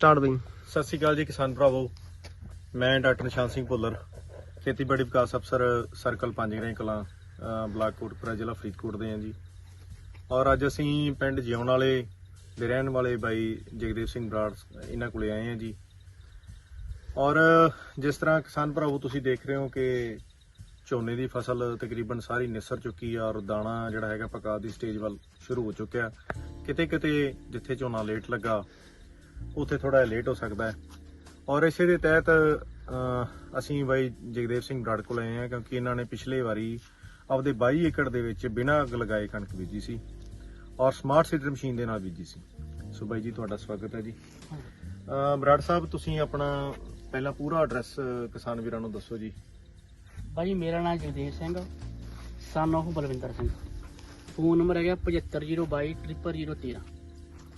Start ਬਈ। ਸਤਿ ਸ਼੍ਰੀ ਅਕਾਲ ਜੀ ਕਿਸਾਨ ਭਰਾਵੋ। ਮੈਂ ਡਾਕਟਰ ਨਿਸ਼ਾਨ ਸਿੰਘ ਭੁੱਲਰ, ਖੇਤੀਬਾੜੀ ਵਿਕਾਸ ਅਫਸਰ, ਸਰਕਲ ਪੰਜਗਰੇ ਕਲਾਂ ਬਲਾਕ ਕੋਟਪੁਰਾ ਜ਼ਿਲ੍ਹਾ ਫਰੀਦਕੋਟ ਦੇ ਹਾਂ ਜੀ। ਔਰ ਅੱਜ ਅਸੀਂ ਪਿੰਡ ਜਿਉਣ ਵਾਲੇ ਦੇ ਰਹਿਣ ਵਾਲੇ ਬਾਈ ਜਗਦੇਵ ਸਿੰਘ ਬਰਾੜ ਇਹਨਾਂ ਕੋਲੇ ਆਏ ਹਾਂ ਜੀ। ਔਰ ਜਿਸ ਤਰ੍ਹਾਂ ਕਿਸਾਨ ਭਰਾਵੋ ਤੁਸੀਂ ਦੇਖ ਰਹੇ ਹੋ ਕਿ ਝੋਨੇ ਦੀ ਫਸਲ ਤਕਰੀਬਨ ਸਾਰੀ ਨਿਸਰ ਚੁੱਕੀ ਆ ਔਰ ਦਾਣਾ ਜਿਹੜਾ ਹੈਗਾ ਪਕਾ ਦੀ ਸਟੇਜ ਵੱਲ ਸ਼ੁਰੂ ਹੋ ਚੁੱਕਿਆ। ਕਿਤੇ ਕਿਤੇ ਜਿੱਥੇ ਝੋਨਾ ਲੇਟ ਲੱਗਾ ਉੱਥੇ ਥੋੜਾ ਲੇਟ ਹੋ ਸਕਦਾ ਹੈ। ਔਰ ਇਸੇ ਦੇ ਤਹਿਤ ਅਸੀਂ ਬਾਈ ਜਗਦੇਵ ਸਿੰਘ ਬਰਾੜ ਕੋਲ ਆਏ ਹਾਂ ਕਿਉਂਕਿ ਇਹਨਾਂ ਨੇ ਪਿਛਲੇ ਵਾਰੀ ਆਪਦੇ 22 ਏਕੜ ਦੇ ਵਿੱਚ ਬਿਨਾਂ ਅੱਗ ਲਗਾਏ ਕਣਕ ਬੀਜੀ ਸੀ ਔਰ ਸਮਾਰਟ ਸੀਡਰ ਮਸ਼ੀਨ ਦੇ ਨਾਲ ਬੀਜੀ ਸੀ। ਸੋ ਬਾਈ ਜੀ, ਤੁਹਾਡਾ ਸਵਾਗਤ ਹੈ ਜੀ। ਬਰਾੜ ਸਾਹਿਬ, ਤੁਸੀਂ ਆਪਣਾ ਪਹਿਲਾਂ ਪੂਰਾ ਐਡਰੈਸ ਕਿਸਾਨ ਵੀਰਾਂ ਨੂੰ ਦੱਸੋ ਜੀ। ਭਾਜੀ ਮੇਰਾ ਨਾਮ Jagdev Singh son of Balwinder Singh. Phone number ਹੈਗਾ 7502200013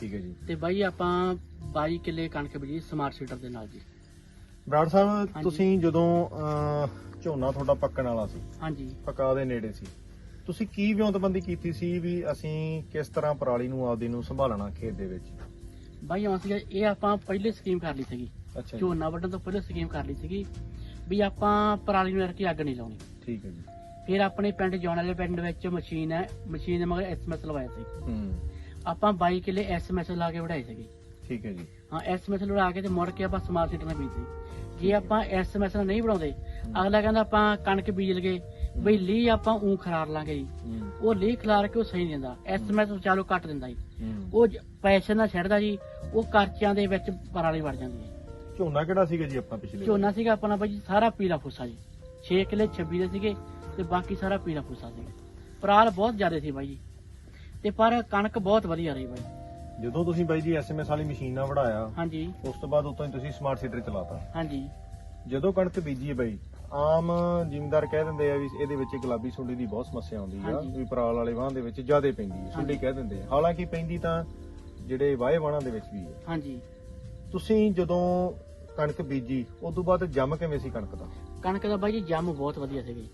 ਠੀਕ ਹੈ ਜੀ। ਤੇ ਭਾਈ ਆਪਾਂ 22 ਕਿੱਲੇ ਕਣਕ ਬੀਜੀ ਸਮਾਰਟ ਸੀਡਰ ਦੇ ਨਾਲ ਜੀ। ਬਰਾੜ ਸਾਹਿਬ। ਤੁਸੀਂ ਜਦੋਂ ਅਹ, ਝੋਨਾ ਤੁਹਾਡਾ ਪੱਕਣ ਵਾਲਾ ਸੀ ਹਾਂਜੀ। ਪਕਾ ਦੇ ਨੇੜੇ ਸੀ ਤੁਸੀਂ ਕੀ ਵਿਉਂਤਬੰਦੀ ਕੀਤੀ ਸੀ ਵੀ ਅਸੀਂ ਕਿਸ ਤਰ੍ਹਾਂ ਪਰਾਲੀ ਨੂੰ ਆਪਦੀ ਨੂੰ ਸੰਭਾਲਣਾ ਖੇਤ ਦੇ ਵਿੱਚ? ਆਉਂ ਸੀਗਾ ਇਹ ਆਪਾਂ ਪਹਿਲੇ ਸਕੀਮ ਕਰ ਲਈ ਸੀਗੀ। ਅੱਛਾ ਜੀ। ਝੋਨਾ ਵੱਢਣ ਤੋਂ ਪਹਿਲੇ ਸਕੀਮ ਕਰ ਲਈ ਸੀਗੀ ਵੀ ਆਪਾਂ ਪਰਾਲੀ ਨੂੰ ਰੱਖ ਕੇ ਅੱਗ ਨਹੀਂ ਲਾਉਣੀ। ਠੀਕ ਹੈ ਜੀ। ਫਿਰ ਆਪਣੇ ਪਿੰਡ ਜੌਣ ਵਾਲੇ ਪਿੰਡ ਵਿੱਚ ਮਸ਼ੀਨ ਹੈ ਮਸ਼ੀਨ ਦੇ ਮਗਰ ਐਸਐਮਐਸ ਲਵਾਇਆ ਸੀ। ਹੂੰ। ਆਪਾਂ 22 ਕਿੱਲੇ ਐਸਐਮਐਸ ਲਾ ਕੇ ਵਢਾਏ ਸੀਗੇ। ਠੀਕ ਹੈ ਜੀ। ਹਾਂ ਐਸਐਮਐਸ ਲੜਾ ਕੇ ਤੇ ਮੁੜ ਕੇ ਆਪਾਂ ਸਮਾਰਟ ਸੀਟਰ ਨਾਲ ਬੀਜਦੇ। ਜੇ ਆਪਾਂ ਐਸਐਮਐਸ ਨਾਲ ਨਹੀਂ ਬਣਾਉਂਦੇ ਅਗਲਾ ਕਹਿੰਦਾ ਆਪਾਂ ਕਣਕ ਬੀਜ ਲਗੇ ਬਈ ਲੀ ਆਪਾਂ ਉਂ ਖਰਾਰ ਲਾਂਗੇ ਜੀ। ਉਹ ਲੀ ਖਲਾਰ ਕੇ ਉਹ ਸਹੀ ਨਹੀਂ ਦਿੰਦਾ। ਐਸਐਮਐਸ ਚਾਲੂ ਕੱਟ ਦਿੰਦਾ ਜੀ। ਉਹ ਪੈਸੇ ਨਾਲ ਛੱਡਦਾ ਜੀ ਉਹ ਕਰਚਿਆਂ ਦੇ ਵਿੱਚ ਪਰਾਲੀ ਵੜ ਜਾਂਦੀ ਹੈ। ਝੋਨਾ ਕਿਹੜਾ ਸੀਗਾ ਜੀ ਆਪਾਂ ਪਿਛਲੇ ਝੋਨਾ ਸੀਗਾ ਆਪਣਾ ਬਾਈ ਸਾਰਾ ਪੀਲਾ ਫੁੱਸਾ ਜੀ। 6 ਕਿੱਲੇ 26 ਦੇ ਸੀਗੇ ਤੇ ਬਾਕੀ ਸਾਰਾ ਪੀਲਾ ਫੁੱਸਾ ਸੀਗਾ ਪਰਾਲ ਬਹੁਤ ਜ਼ਿਆਦਾ ਸੀ ਬਾਈ ਜੀ। ਤੇ ਪਰ ਕਣਕ ਬਹੁਤ ਵਧੀਆ ਰਹੀ ਬਾਈ। ਜਦੋਂ ਤੁਸੀਂ ਬਾਈ ਜੀ ਐਸਐਮਐਸ ਵਾਲੀ ਮਸ਼ੀਨ ਨਾਲ ਵੜਾਇਆ ਹਾਂਜੀ। ਉਸ ਤੋਂ ਬਾਅਦ ਉਤੋਂ ਹੀ ਤੁਸੀਂ ਸਮਾਰਟ ਸੀਡਰ ਚਲਾਤਾ। ਹਾਂਜੀ। ਜਦੋਂ ਕਣਕ ਬੀਜੀ ਬਾਈ ਆਮ ਜ਼ਿਮੀਂਦਾਰ ਕਹਿ ਦਿੰਦੇ ਆ ਵੀ ਇਹਦੇ ਵਿੱਚ ਗੁਲਾਬੀ ਸੁੰਡੀ ਦੀ ਬਹੁਤ ਸਮੱਸਿਆ ਆਉਂਦੀ ਆ। ਵੀ ਪਰਾਲ ਵਾਲੇ ਵਾਹਨ ਦੇ ਵਿੱਚ ਜ਼ਿਆਦਾ ਪੈਂਦੀ ਹੈ ਸੁੰਡੀ। ਕਹਿ ਦਿੰਦੇ ਆ। ਹਾਲਾਂਕਿ ਪੈਂਦੀ ਤਾਂ ਜਿਹੜੇ ਵਾਹੇ ਵਾਹਣਾਂ ਦੇ ਵਿੱਚ ਵੀ ਹੈ। ਹਾਂਜੀ। ਤੁਸੀਂ ਜਦੋਂ ਕਣਕ ਬੀਜੀ ਉਸ ਤੋਂ ਬਾਅਦ ਜੰਮ ਕਿਵੇਂ ਸੀ ਕਣਕ ਦਾ? ਕਣਕ ਦਾ ਬਾਈ ਜੀ ਜੰਮ ਬਹੁਤ ਵਧੀਆ ਸੀਗੀ।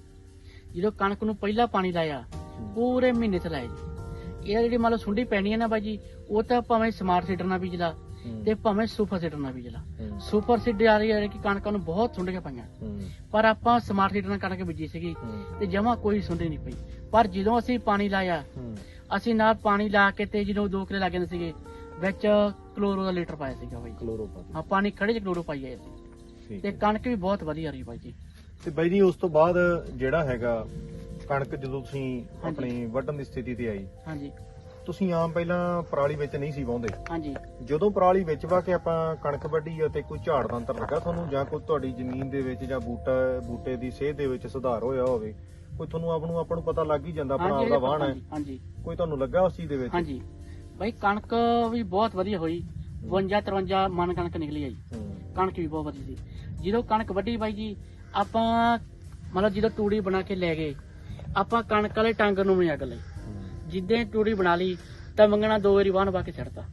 ਜਦੋਂ ਕਣਕ ਨੂੰ ਪਹਿਲਾ ਪਾਣੀ ਲਾਇਆ ਪੂਰੇ ਮਹੀਨੇ ਤੇ ਲਾਇਆ ਜੀ। ਇਹ ਜਿਹੜੀ ਮੰਨ ਲਓ ਸੁੰਡੀ ਪੈਣੀ ਹੈ ਨਾ ਬਾਈ ਜੀ ਉਹ ਤਾਂ ਭਾਵੇਂ ਸਮਾਰਟ ਸੀਡਰ ਨਾਲ ਬੀਜਲਾ। ਤੇ ਭਾਵੇਂ ਸੁਪਰ ਸੀਡਰ ਨਾਲ ਬੀਜਲਾ। ਸੁਪਰ ਸੀਡਰ ਆ ਰਹੀ ਹੈ ਕਿ ਕਣਕਾਂ ਨੂੰ ਬਹੁਤ ਸੁੰਡੀਆਂ ਪਈਆਂ। ਪਰ ਆਪਾਂ ਸਮਾਰਟ ਸੀਡਰ ਨਾਲ ਕਣਕ ਬੀਜੀ ਸੀਗੀ। ਤੇ ਜਮਾ ਕੋਈ ਸੁੰਡੀ ਨਹੀਂ ਪਈ ਪਰ ਜਦੋਂ ਅਸੀਂ ਪਾਣੀ ਲਾਇਆ। ਅਸੀਂ ਨਾਲ ਪਾਣੀ ਲਾ ਕੇ ਤੇ ਜਦੋਂ ਦੋ ਕਿਲੇ ਲੱਗੇ ਸੀਗੇ ਵਿੱਚ ਕਲੋਰੋ ਦਾ ਲੀਟਰ ਪਾਇਆ ਸੀਗਾ ਬਾਈ ਜੀ। ਕਲੋਰੋਪਾਥੀ ਹਾਂ ਪਾਣੀ ਖੜੇ ਚ ਕਲੋਰੋ ਪਾਈ ਆਏ ਸੀ ਤੇ। ਕਣਕ ਵੀ ਬਹੁਤ ਵਧੀਆ ਰਹੀ ਬਾਈ ਜੀ ਤੇ ਬਾਈ ਜੀ ਉਸ ਤੋਂ ਬਾਅਦ ਜਿਹੜਾ ਹੈਗਾ ਕਣਕ ਜਦੋਂ ਤੁਸੀਂ। ਆਪਣੀ ਵੱਢਣ ਦੀ ਸਥਿਤੀ ਤੇ ਆਈ ਹਾਂਜੀ। ਤੁਸੀਂ ਆਮ ਪਹਿਲਾਂ ਪਰਾਲੀ ਵਿੱਚ ਨਹੀਂ ਸੀ ਵਾਉਂਦੇ ਹਾਂਜੀ। ਜਦੋਂ ਪਰਾਲੀ ਵਿੱਚ ਵਾ ਕੇ ਆਪਾਂ ਕਣਕ ਵੱਢੀ ਆ ਤੇ ਕੋਈ ਝਾੜ ਦਾ ਅੰਤਰ ਲੱਗਾ ਤੁਹਾਨੂੰ ਜਾਂ ਕੋਈ ਤੁਹਾਡੀ ਜ਼ਮੀਨ ਦੇ ਵਿੱਚ ਜਾਂ ਬੂਟਾ ਬੂਟੇ ਦੀ ਸਿਹਤ ਦੇ ਵਿੱਚ ਸੁਧਾਰ ਹੋਇਆ ਹੋਵੇ ਕੋਈ ਤੁਹਾਨੂੰ ਆਪ ਨੂੰ ਆਪਾਂ ਨੂੰ ਪਤਾ ਲੱਗ ਹੀ ਜਾਂਦਾ ਆਪਣਾ ਆਪਦਾ ਵਾਹਣ ਹੈ। ਹਾਂਜੀ, ਕੋਈ ਤੁਹਾਨੂੰ ਲੱਗਾ ਉਸ ਚੀਜ਼ ਦੇ ਵਿੱਚ? ਹਾਂਜੀ। ਬਾਈ ਕਣਕ ਵੀ ਬਹੁਤ ਵਧੀਆ ਹੋਈ। 52 53 ਮਨ ਕਣਕ ਨਿਕਲੀ ਆ ਜੀ। ਕਣਕ ਵੀ ਬਹੁਤ ਵਧੀਆ ਸੀ। ਜਦੋਂ ਕਣਕ ਵੱਢੀ ਬਾਈ ਜੀ ਆਪਾਂ ਮਤਲਬ ਜਦੋਂ ਤੂੜੀ ਬਣਾ ਕੇ ਲੈ ਗਏ ਆਪਾਂ ਕਣਕ ਵਾਲੇ ਟਾਂਗਰ ਨੂੰ ਨਹੀਂ ਅੱਗ ਲਈ। ਜਿੱਦਾਂ ਹੀ ਤੂੜੀ ਬਣਾ ਲਈ ਤਾਂ ਮੰਗਣਾ ਦੋ ਵਾਰੀ ਵਾਹਣ ਵਾ ਕੇ ਛੱਡਤਾ।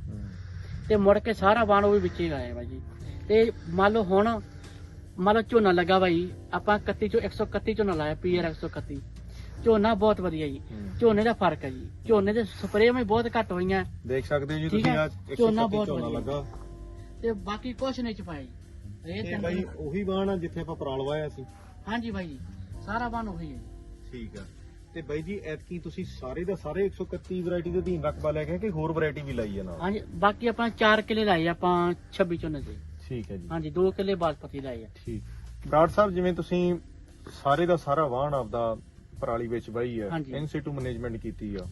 ਤੇ ਮੁੜ ਕੇ ਸਾਰਾ ਵਾਹਣ ਉਹ ਵੀ ਵਿੱਚੇ ਗਾਇਆ ਬਾਈ ਜੀ। ਤੇ ਮੰਨ ਲਓ ਹੁਣ ਮੰਨ ਲਓ ਝੋਨਾ ਲੱਗਾ ਬਾਈ ਆਪਾਂ 31 ਚੋਂ 131 ਝੋਨਾ ਲਾਇਆ ਪੀਆਰ 131 ਝੋਨਾ ਬਹੁਤ ਵਧੀਆ ਜੀ। ਝੋਨੇ ਦਾ ਫ਼ਰਕ ਹੈ ਜੀ। ਝੋਨੇ ਦੇ ਸਪਰੇਅ ਵੀ ਬਹੁਤ ਘੱਟ ਹੋਈਆਂ। ਦੇਖ ਸਕਦੇ ਹੋ ਜੀ ਤੁਸੀਂ। ਅੱਜ ਝੋਨਾ 130 ਬਹੁਤ ਵਧੀਆ। ਲੱਗਾ। ਤੇ ਬਾਕੀ ਕੁਛ ਨਹੀਂ ਚ ਪਾਇਆ ਜੀ। ਇਹ ਬਾਈ ਉਹੀ ਆ ਜਿੱਥੇ ਆਪਾਂ ਪਰਾਲ ਵਾਇਆ ਸੀ। ਹਾਂਜੀ ਬਾਈ ਸਾਰਾ ਵਾਹਣ ਉਹੀ ਹੈ ਠੀਕ ਆ। ਤੇ ਬਾਈ ਜੀ ਐਤਕੀ ਤੁਸੀਂ ਸਾਰੇ ਦਾ ਸਾਰੇ 131 ਵੈਰਾਈਟੀ ਦੇ ਅਧੀਨ ਰਕਬਾ ਲੈ ਕੇ ਆਏ ਕਿ ਹੋਰ ਵੈਰਾਈਟੀ ਵੀ ਲਾਈ ਹੈ ਨਾਲ? ਹਾਂਜੀ ਬਾਕੀ ਆਪਾਂ 4 ਕਿੱਲੇ ਲਾਏ ਆਪਾਂ 26 ਝੋਨੇ ਦੇ ਠੀਕ ਹੈ ਜੀ। ਹਾਂਜੀ 2 ਕਿੱਲੇ ਬਾਸਪਤੀ ਲਾਏ ਆ। ਠੀਕ। ਬਰਾੜ ਸਾਹਿਬ ਜਿਵੇਂ ਤੁਸੀਂ ਸਾਰੇ ਦਾ ਸਾਰਾ ਵਾਹਣ ਆਪਦਾ ਪਰਾਲੀ ਵਿੱਚ ਵਾਹੀ ਹੈ ਹਾਂਜੀ। ਇਨਸੀਟੂ ਮੈਨੇਜਮੈਂਟ ਕੀਤੀ ਆ।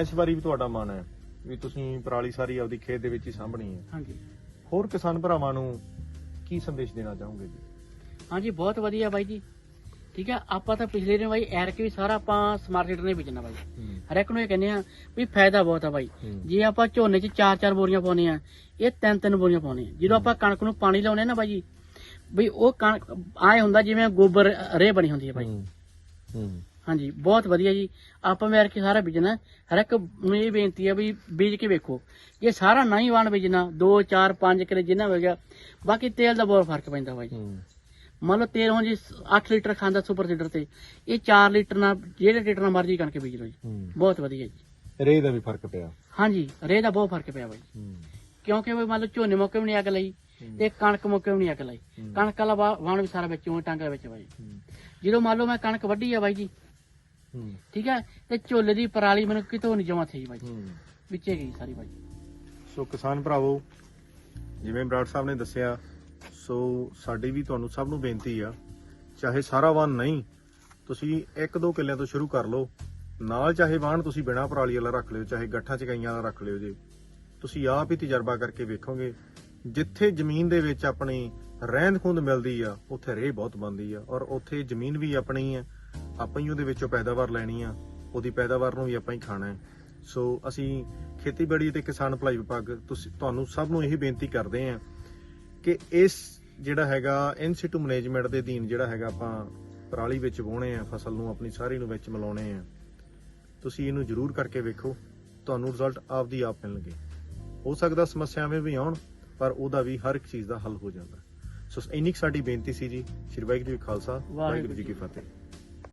ਇਸ ਵਾਰੀ ਵੀ ਤੁਹਾਡਾ ਮਨ ਹੈ ਵੀ ਤੁਸੀਂ ਪਰਾਲੀ ਸਾਰੀ ਆਪਦੀ ਖੇਤ ਦੇ ਵਿੱਚ ਹੀ ਸਾਂਭਣੀ ਹੈ। ਹਾਂਜੀ। ਹੋਰ ਕਿਸਾਨ ਭਰਾਵਾਂ ਨੂੰ ਕੀ ਸੰਦੇਸ਼ ਦੇਣਾ ਚਾਹੋਗੇ ਜੀ? ਹਾਂਜੀ ਬਹੁਤ ਵਧੀਆ ਬਾਈ ਜੀ। ਠੀਕ ਹੈ? ਆਪਾਂ ਤਾਂ ਪਿਛਲੇ ਦਿਨ ਬਾਈ ਐਰ ਕੇ ਵੀ ਸਾਰਾ ਆਪਾਂ ਸਮਾਰਟ ਸੀਟਰ ਨੇ ਵੇਚਣਾ ਬਾਈ ਹਰ ਇੱਕ ਨੂੰ ਇਹ ਕਹਿੰਦੇ ਆ ਵੀ ਫਾਇਦਾ ਬਹੁਤ ਆ ਬਾਈ। ਜੇ ਆਪਾਂ ਝੋਨੇ 'ਚ ਚਾਰ ਚਾਰ ਬੋਰੀਆਂ ਪਾਉਨੇ ਆ ਇਹ ਤਿੰਨ ਤਿੰਨ ਬੋਰੀਆਂ ਪਾਉਨੇ ਆ ਜਦੋਂ ਆਪਾਂ ਕਣਕ ਨੂੰ ਪਾਣੀ ਲਾਉਨੇ ਨਾ ਬਾਈ ਵੀ ਉਹ ਕਣਕ ਆਏ ਹੁੰਦਾ ਜਿਵੇਂ ਗੋਬਰ ਰੇ ਬਣੀ ਹੁੰਦੀ ਹੈ ਬਾਈ। ਹਾਂਜੀ ਬਹੁਤ ਵਧੀਆ ਜੀ। ਆਪਾਂ ਮੇਰ ਕੇ ਸਾਰਾ ਬੀਜਣਾ। ਹਰ ਇੱਕ ਨੂੰ ਇਹ ਬੇਨਤੀ ਹੈ ਵੀ ਬੀਜ ਕੇ ਵੇਖੋ। ਜੇ ਸਾਰਾ ਨਹੀਂ ਵਾਣ ਬੀਜਣਾ 2 4 5 ਕਿਲੇ ਜਿੰਨਾ ਹੋ ਗਿਆ ਬਾਕੀ ਤੇਲ ਦਾ ਬਹੁਤ ਫ਼ਰਕ ਪੈਂਦਾ ਬਾਈ। ਮੰਨ ਲਓ ਤੇਲ ਹੁਣ ਜੀ 8 ਲੀਟਰ ਖਾਂਦਾ ਸੁਪਰ ਸੀਡਰ ਤੇ ਇਹ 4 ਲੀਟਰ ਨਾਲ ਜਿਹੜੇ ਲੀਟਰ ਨਾਲ ਮਰਜ਼ੀ ਕਣਕ ਬੀਜ ਲਓ ਜੀ ਹੂੰ ਬਹੁਤ ਵਧੀਆ ਜੀ ਰੇ ਦਾ ਵੀ ਫ਼ਰਕ ਪਿਆ ਹਾਂਜੀ ਰੇ ਦਾ ਬਹੁਤ ਫ਼ਰਕ ਪਿਆ ਬਾਈ ਹੂੰ ਕਿਉਂਕਿ ਵੀ ਮੰਨ ਲਓ ਝੋਨੇ ਮੌਕੇ ਵੀ ਨਹੀਂ ਅੱਗ ਲਈ। ਤੇ ਕਣਕ ਮੌਕੇ ਵੀ ਨਹੀਂ ਅੱਗ ਲਈ ਹੂੰ। ਕਣਕ ਵਾਲਾ ਵਾ- ਵਾਣ ਵੀ ਸਾਰਾ ਵਿੱਚ ਉਹ ਟਾਂਗਾ ਵਿੱਚ ਬਾਈ ਹੂੰ। ਜਦੋਂ ਮੰਨ ਲਓ ਮੈਂ ਕਣਕ ਵੱਢੀ ਆ ਬਾਈ ਜੀ ਹੂੰ। ਠੀਕ ਹੈ ਤੇ ਝੋਲੇ ਦੀ ਪਰਾਲੀ ਮੈਨੂੰ ਕਿਤੋਂ ਨਹੀਂ ਜਮਾ ਥੀ ਬਾਈ। ਹੂੰ। ਵਿੱਚੇ ਗਈ ਸਾਰੀ ਬਾਈ ਸੋ ਕਿਸਾਨ ਭਰਾਵੋ ਜਿਵੇਂ ਬਰਾੜ ਸਾਹਿਬ ਨੇ ਦੱਸਿਆ ਸੋ ਸਾਡੀ ਵੀ ਤੁਹਾਨੂੰ ਸਭ ਨੂੰ ਬੇਨਤੀ ਆ, ਚਾਹੇ ਸਾਰਾ ਵਾਹਨ ਨਹੀਂ, ਤੁਸੀਂ ਇੱਕ ਦੋ ਕਿੱਲਿਆਂ ਤੋਂ ਸ਼ੁਰੂ ਕਰ ਲਓ। ਨਾਲ ਚਾਹੇ ਵਾਹਨ ਤੁਸੀਂ ਬਿਨਾਂ ਪਰਾਲੀ ਵਾਲਾ ਰੱਖ ਲਿਓ, ਚਾਹੇ ਗੱਠਾਂ ਚਕਾਈਆਂ ਵਾਲਾ ਰੱਖ ਲਿਓ ਜੇ। ਤੁਸੀਂ ਆਪ ਹੀ ਤਜਰਬਾ ਕਰਕੇ ਵੇਖੋਗੇ, ਜਿੱਥੇ ਜ਼ਮੀਨ ਦੇ ਵਿੱਚ ਆਪਣੀ ਰਹਿੰਦ ਖੂੰਦ ਮਿਲਦੀ ਆ, ਉੱਥੇ ਰੇਹ ਬਹੁਤ ਬਣਦੀ ਆ। ਔਰ ਉੱਥੇ ਜ਼ਮੀਨ ਵੀ ਆਪਣੀ ਆ, ਆਪਾਂ ਹੀ ਉਹਦੇ ਵਿੱਚੋਂ ਪੈਦਾਵਾਰ ਲੈਣੀ ਆ, ਉਹਦੀ ਪੈਦਾਵਾਰ ਨੂੰ ਵੀ ਆਪਾਂ ਹੀ ਖਾਣਾ ਹੈ। ਸੋ ਅਸੀਂ ਖੇਤੀਬਾੜੀ ਤੇ ਕਿਸਾਨ ਭਲਾਈ ਵਿਭਾਗ, ਤੁਸੀਂ, ਤੁਹਾਨੂੰ ਸਭ ਨੂੰ ਇਹ ਬੇਨਤੀ ਕਰਦੇ ਹਾਂ ਕਿ ਇਸ ਜਿਹੜਾ ਹੈਗਾ ਇਨਸਿਟੂ ਮੈਨੇਜਮੈਂਟ ਦੇ ਅਧੀਨ ਜਿਹੜਾ ਹੈਗਾ ਆਪਾਂ ਪਰਾਲੀ ਵਿੱਚ ਵਾਹੁਣੇ ਆ ਫਸਲ ਨੂੰ ਆਪਣੀ ਸਾਰੀ ਨੂੰ ਵਿੱਚ ਮਿਲਾਉਣੇ ਆ ਤੁਸੀਂ ਇਹਨੂੰ ਜ਼ਰੂਰ ਕਰਕੇ ਵੇਖੋ ਤੁਹਾਨੂੰ ਰਿਜ਼ਲਟ ਆਪਦੀ ਆਪ ਮਿਲਣਗੇ। ਹੋ ਸਕਦਾ ਸਮੱਸਿਆਵਾਂ ਵੀ ਆਉਣ ਪਰ ਉਹਦਾ ਵੀ ਹਰ ਇੱਕ ਚੀਜ਼ ਦਾ ਹੱਲ ਹੋ ਜਾਂਦਾ। ਸੋ ਇੰਨੀ ਕੁ ਸਾਡੀ ਬੇਨਤੀ ਸੀ ਜੀ ਸ਼੍ਰੀ ਵਾਹਿਗੁਰੂ ਜੀ ਕਾ ਖਾਲਸਾ ਵਾਹਿਗੁਰੂ ਜੀ ਕੀ ਫਤਿਹ।